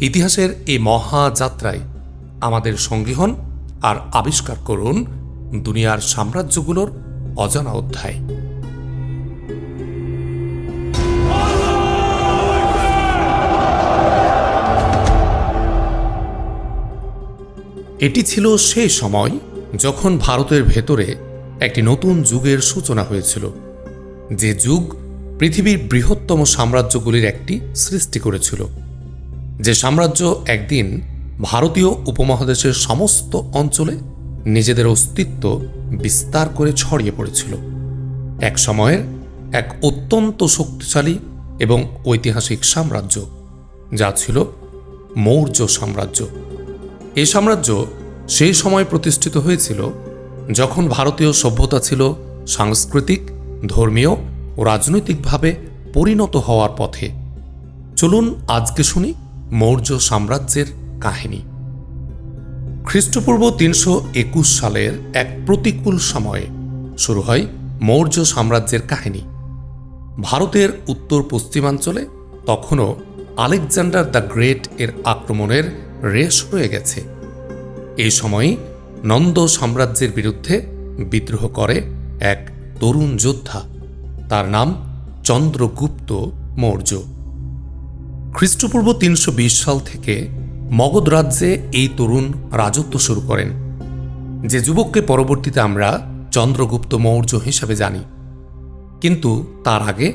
ইতিহাসের এই মহাযাত্রায় আমাদের সঙ্গী হন আর আবিষ্কার করুন দুনিয়ার সাম্রাজ্যগুলোর অজানা অধ্যায়। এটি ছিল সেই সময় যখন ভারতের ভেতরে একটি নতুন যুগের সূচনা হয়েছিল, যে যুগ পৃথিবীর বৃহত্তম সাম্রাজ্যগুলির একটি সৃষ্টি করেছিল। যে সাম্রাজ্য একদিন ভারতীয় উপমহাদেশের সমস্ত অঞ্চলে নিজেদের অস্তিত্ব বিস্তার করে ছড়িয়ে পড়েছিল। এক সময়ের এক অত্যন্ত শক্তিশালী এবং ঐতিহাসিক সাম্রাজ্য, যা ছিল মৌর্য সাম্রাজ্য। এই সাম্রাজ্য সেই সময় প্রতিষ্ঠিত হয়েছিল যখন ভারতীয় সভ্যতা ছিল সাংস্কৃতিক, ধর্মীয় ও রাজনৈতিকভাবে পরিণত হওয়ার পথে। চলুন আজকে শুনি মৌর্য সাম্রাজ্যের কাহিনী। খ্রিস্টপূর্ব তিনশো একুশ সালের এক প্রতিকূল সময়ে শুরু হয় মৌর্য সাম্রাজ্যের কাহিনী। ভারতের উত্তর পশ্চিমাঞ্চলে তখনও আলেকজান্ডার দ্য গ্রেট এর আক্রমণের রেশ রয়ে গেছে। এই সময়ই নন্দ সাম্রাজ্যের বিরুদ্ধে বিদ্রোহ করে এক তরুণ যোদ্ধা। তার নাম চন্দ্রগুপ্ত মৌর্য। খ্রিস্টপূর্ব তিনশো বিশ সাল থেকে মগধ রাজ্যে এই তরুণ রাজত্ব শুরু করেন। যে যুবককে পরবর্তীতে আমরা চন্দ্রগুপ্ত মৌর্য হিসাবে জানি। কিন্তু তার আগে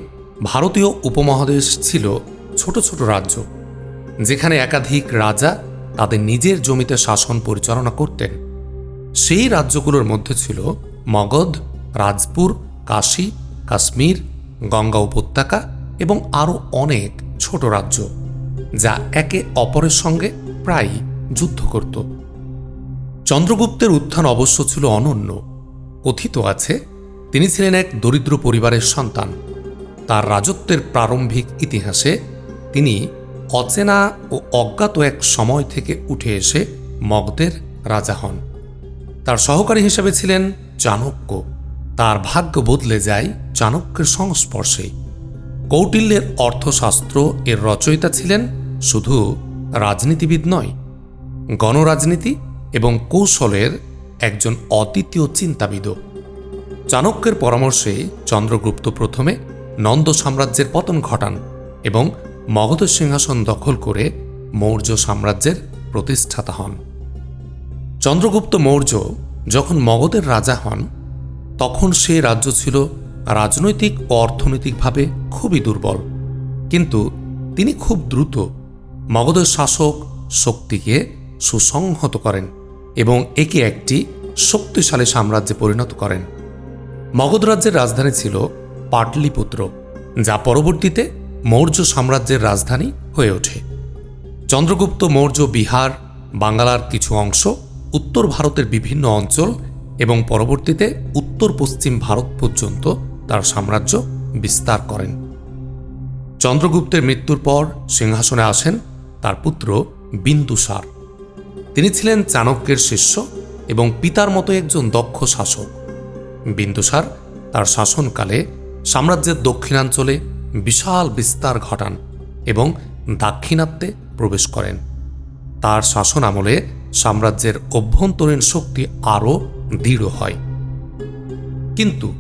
ভারতীয় উপমহাদেশ ছিল ছোট ছোট রাজ্য, যেখানে একাধিক রাজা তাদের নিজের জমিতে শাসন পরিচালনা করতেন। সেই রাজ্যগুলোর মধ্যে ছিল মগধ, রাজপুর, কাশী, কাশ্মীর, গঙ্গা উপত্যকা এবং আরও অনেক ছোট রাজ্য, যা একে অপরের সঙ্গে প্রায় যুদ্ধ করত। চন্দ্রগুপ্তের উত্থান অবশ্য ছিল অনন্য। কথিত আছে, তিনি ছিলেন এক দরিদ্র পরিবারের সন্তান। তার রাজত্বের প্রারম্ভিক ইতিহাসে তিনি অচেনা ও অজ্ঞাত এক সময় থেকে উঠে এসে মগধের রাজা হন। তার সহকারী হিসেবে ছিলেন চাণক্য। তার ভাগ্য বদলে যায় চাণক্যের সংস্পর্শে কৌটিল্যের অর্থশাস্ত্র এর রচয়িতা ছিলেন শুধু রাজনীতিবিদ নয়, গণরাজনীতি এবং কৌশলের একজন অদ্বিতীয় চিন্তাবিদও। চাণক্যের পরামর্শে চন্দ্রগুপ্ত প্রথমে নন্দ সাম্রাজ্যের পতন ঘটান এবং মগধ সিংহাসন দখল করে মৌর্য সাম্রাজ্যের প্রতিষ্ঠাতা হন। চন্দ্রগুপ্ত মৌর্য যখন মগধের রাজা হন, তখন সে রাজ্য ছিল রাজনৈতিক ও অর্থনৈতিকভাবে খুবই দুর্বল। কিন্তু তিনি খুব দ্রুত মগধের শাসক শক্তিকে সুসংহত করেন এবং একে একটি শক্তিশালী সাম্রাজ্যে পরিণত করেন। মগধ রাজ্যের রাজধানী ছিল পাটলিপুত্র, যা পরবর্তীতে মৌর্য সাম্রাজ্যের রাজধানী হয়ে ওঠে। চন্দ্রগুপ্ত মৌর্য বিহার বাংলার কিছু অংশ, উত্তর ভারতের বিভিন্ন অঞ্চল এবং পরবর্তীতে উত্তর পশ্চিম ভারত পর্যন্ত তার সাম্রাজ্য বিস্তার করেন। চন্দ্রগুপ্তের মৃত্যুর পর সিংহাসনে আসেন তার পুত্র বিন্দুসার। তিনি ছিলেন চাণক্যের শিষ্য এবং পিতার মতো একজন দক্ষ শাসক। বিন্দুসার তার শাসনকালে সাম্রাজ্যের দক্ষিণাঞ্চলে বিশাল বিস্তার ঘটান এবং দাক্ষিণাত্যে প্রবেশ করেন। তার শাসন আমলে সাম্রাজ্যের অভ্যন্তরীণ শক্তি আরও দৃঢ় হয়। কিন্তু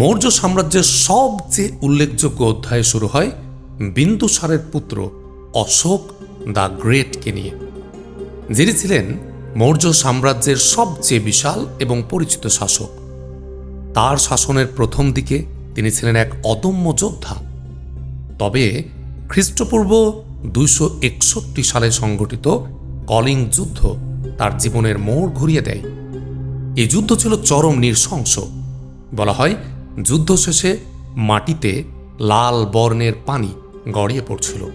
মৌর্য সাম্রাজ্যের সবচেয়ে উল্লেখযোগ্য অধ্যায় শুরু হয় বিন্দুসারের পুত্র অশোক দ্য গ্রেটকে নিয়ে, যিনি ছিলেন মৌর্য সাম্রাজ্যের সবচেয়ে বিশাল এবং পরিচিত শাসক। তার শাসনের প্রথম দিকে তিনি ছিলেন এক অদম্য যোদ্ধা। তবে খ্রিস্টপূর্ব দুইশো একষট্টি সালে সংঘটিত কলিং যুদ্ধ তার জীবনের মোড় ঘুরিয়ে দেয়। এই যুদ্ধ ছিল চরম নৃশংস, বলা হয় যুদ্ধ শেষে মাটিতে লাল বর্ণের পানি গড়িয়ে পড়ছিল,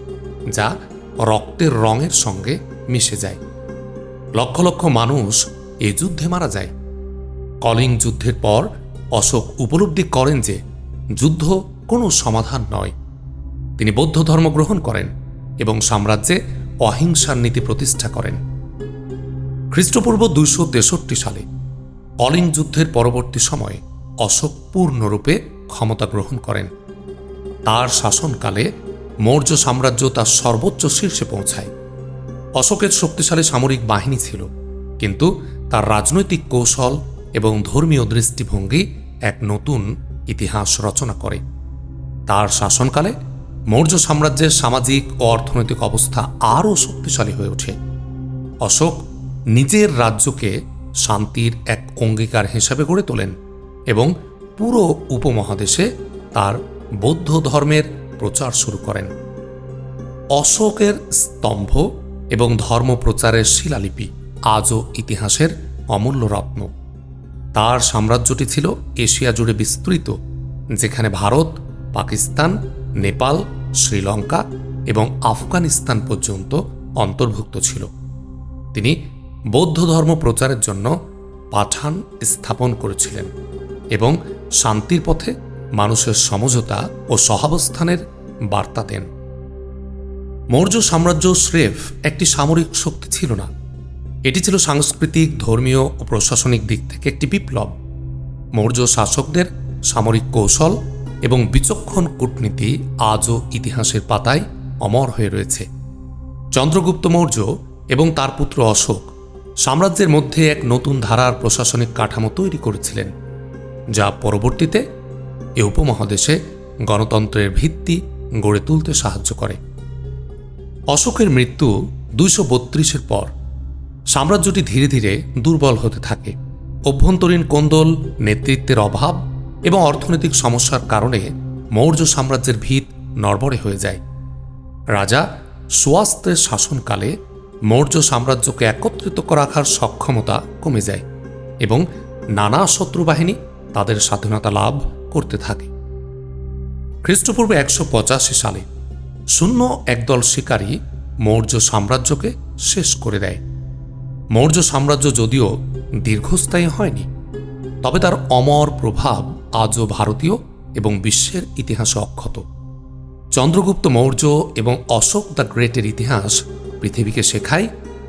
যা রক্তের রঙের সঙ্গে মিশে যায়। লক্ষ লক্ষ মানুষ এই যুদ্ধে মারা যায়। কলিং যুদ্ধের পর অশোক উপলব্ধি করেন যে যুদ্ধ কোনো সমাধান নয়। তিনি বৌদ্ধ ধর্ম গ্রহণ করেন এবং সাম্রাজ্যে অহিংসার নীতি প্রতিষ্ঠা করেন। খ্রিস্টপূর্ব দুইশো তেষট্টি সালে কলিং যুদ্ধের পরবর্তী সময়ে অশোক পূর্ণরূপে ক্ষমতা গ্রহণ করেন। তার শাসনকালে মৌর্য সাম্রাজ্য তার সর্বোচ্চ শীর্ষে পৌঁছায়। অশোকের শক্তিশালী সামরিক বাহিনী ছিল, কিন্তু তার রাজনৈতিক কৌশল এবং ধর্মীয় দৃষ্টিভঙ্গি এক নতুন ইতিহাস রচনা করে। তার শাসনকালে মৌর্য সাম্রাজ্যের সামাজিক ও অর্থনৈতিক অবস্থা আরও শক্তিশালী হয়ে ওঠে। অশোক নিজের রাজ্যকে শান্তির এক অঙ্গীকার হিসাবে গড়ে তোলেন। এবং পুরো উপমহাদেশে তার বৌদ্ধ ধর্মের প্রচার শুরু করেন। অশোকের স্তম্ভ এবং ধর্ম প্রচারের শিলালিপি আজও ইতিহাসের অমূল্য রত্ন। তার সাম্রাজ্যটি ছিল এশিয়া জুড়ে বিস্তৃত, যেখানে ভারত, পাকিস্তান, নেপাল, শ্রীলঙ্কা এবং আফগানিস্তান পর্যন্ত অন্তর্ভুক্ত ছিল। তিনি বৌদ্ধ ধর্ম প্রচারের জন্য পাঠান স্থাপন করেছিলেন। এবং শান্তির পথে মানুষের সমঝোতা ও সহাবস্থানের বার্তা দেন। মৌর্য সাম্রাজ্য স্রেফ একটি সামরিক শক্তি ছিল না। এটি ছিল সাংস্কৃতিক, ধর্মীয় ও প্রশাসনিক দিক থেকে একটি বিপ্লব। মৌর্য শাসকদের সামরিক কৌশল এবং বিচক্ষণ কূটনীতি আজও ইতিহাসের পাতায় অমর হয়ে রয়েছে। চন্দ্রগুপ্ত মৌর্য এবং তার পুত্র অশোক সাম্রাজ্যের মধ্যে এক নতুন ধারার প্রশাসনিক কাঠামো তৈরি করেছিলেন। যা পরবর্তীতে এ উপমহাদেশে গণতন্ত্রের ভিত্তি গড়ে তুলতে সাহায্য করে। অশোকের মৃত্যু দুইশো বত্রিশের পর সাম্রাজ্যটি ধীরে ধীরে দুর্বল হতে থাকে। অভ্যন্তরীণ কোন্দল, নেতৃত্বের অভাব এবং অর্থনৈতিক সমস্যার কারণে মৌর্য সাম্রাজ্যের ভিত নড়বড়ে হয়ে যায়। রাজা সুয়াস্তের শাসনকালে মৌর্য সাম্রাজ্যকে একত্রিত রাখার সক্ষমতা কমে যায় এবং নানা শত্রু বাহিনী তাদের স্বাধীনতা লাভ করতে থাকে। খ্রিস্টপূর্ব একশো পঁচাশি সালে শূন্য একদল শিকারী মৌর্য সাম্রাজ্যকে শেষ করে দেয়। মৌর্য সাম্রাজ্য যদিও দীর্ঘস্থায়ী হয়নি, তবে তার অমর প্রভাব আজও ভারতীয় এবং বিশ্বের ইতিহাসে অক্ষত। চন্দ্রগুপ্ত মৌর্য এবং অশোক দ্য গ্রেটের ইতিহাস পৃথিবীকে শেখায়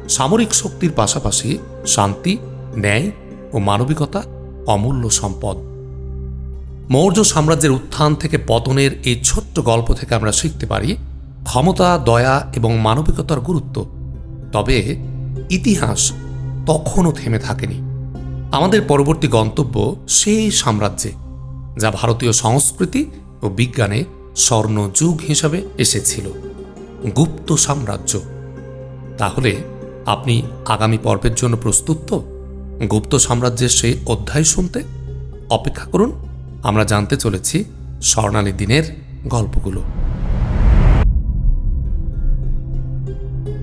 সামরিক শক্তির পাশাপাশি শান্তি, ন্যায় ও মানবিকতা অমূল্য সম্পদ। মৌর্য সাম্রাজ্যের উত্থান থেকে পতনের এই ছোট্ট গল্প থেকে আমরা শিখতে পারি ক্ষমতা, দয়া এবং মানবিকতার গুরুত্ব। তবে ইতিহাস তখনও থেমে থাকেনি। আমাদের পরবর্তী গন্তব্য সেই সাম্রাজ্যে, যা ভারতীয় সংস্কৃতি ও বিজ্ঞানে স্বর্ণ যুগ হিসাবে এসেছিল। গুপ্ত সাম্রাজ্য। তাহলে আপনি আগামী পর্বের জন্য প্রস্তুত তো? গুপ্ত সাম্রাজ্যের সেই অধ্যায় শুনতে? অপেক্ষা করুন আমরা জানতে চলেছি স্বর্ণালী দিনের গল্পগুলো।